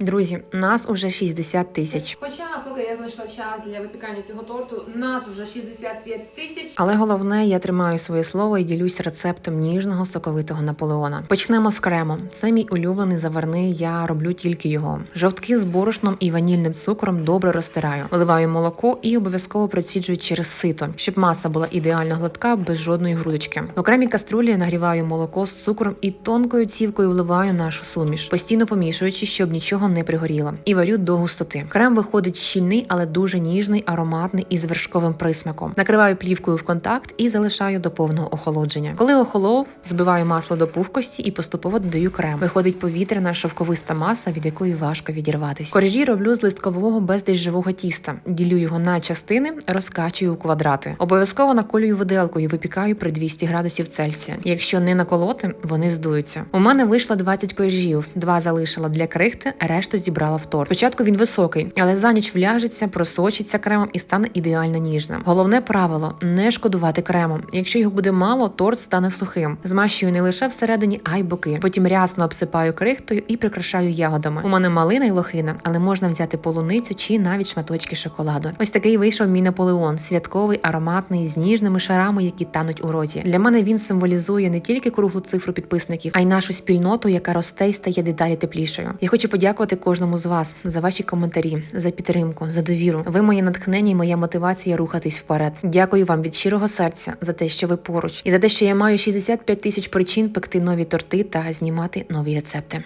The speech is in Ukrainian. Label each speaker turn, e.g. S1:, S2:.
S1: Друзі, нас уже 60 тисяч.
S2: Хоча, поки знайшла час для випікання цього торту, нас вже 65 тисяч.
S1: Але головне, я тримаю своє слово і ділюсь рецептом ніжного соковитого наполеона. Почнемо з крему. Це мій улюблений заварний. Я роблю тільки його. Жовтки з борошном і ванільним цукром добре розтираю. Вливаю молоко і обов'язково проціджую через сито, щоб маса була ідеально гладка, без жодної грудочки. В окремій каструлі нагріваю молоко з цукром і тонкою цівкою вливаю нашу суміш, постійно помішуючи, щоб нічого не пригоріло, і варю до густоти. Крем виходить щільний, але дуже ніжний, ароматний і з вершковим присмаком. Накриваю плівкою в контакт і залишаю до повного охолодження. Коли охолов, збиваю масло до пухкості і поступово додаю крем. Виходить повітряна шовковиста маса, від якої важко відірватися. Коржі роблю з листкового бездріжджового тіста. Ділю його на частини, розкачую у квадрати. Обов'язково наколюю виделкою, випікаю при 200 градусів Цельсія. Якщо не наколоти, вони здуються. У мене вийшло 20 коржів, два залишила для крихти, решту зібрала в торт. Спочатку він високий, але за ніч вляжеться, просочиться кремом і стане ідеально ніжним. Головне правило не шкодувати кремом. Якщо його буде мало, торт стане сухим. Змащую не лише всередині, а й боки. Потім рясно обсипаю крихтою і прикрашаю ягодами. У мене малина й лохина, але можна взяти полуницю чи навіть шматочки шоколаду. Ось такий вийшов мій Наполеон, святковий, ароматний, з ніжними шарами, які тануть у роті. Для мене він символізує не тільки круглу цифру підписників, а й нашу спільноту, яка росте і стає дедалі теплішою. Я хочу подякувати кожному з вас за ваші коментарі, за підтримку, за довіру. Ви моє натхнення і моя мотивація рухатись вперед. Дякую вам від щирого серця за те, що ви поруч, і за те, що я маю 65 тисяч причин пекти нові торти та знімати нові рецепти.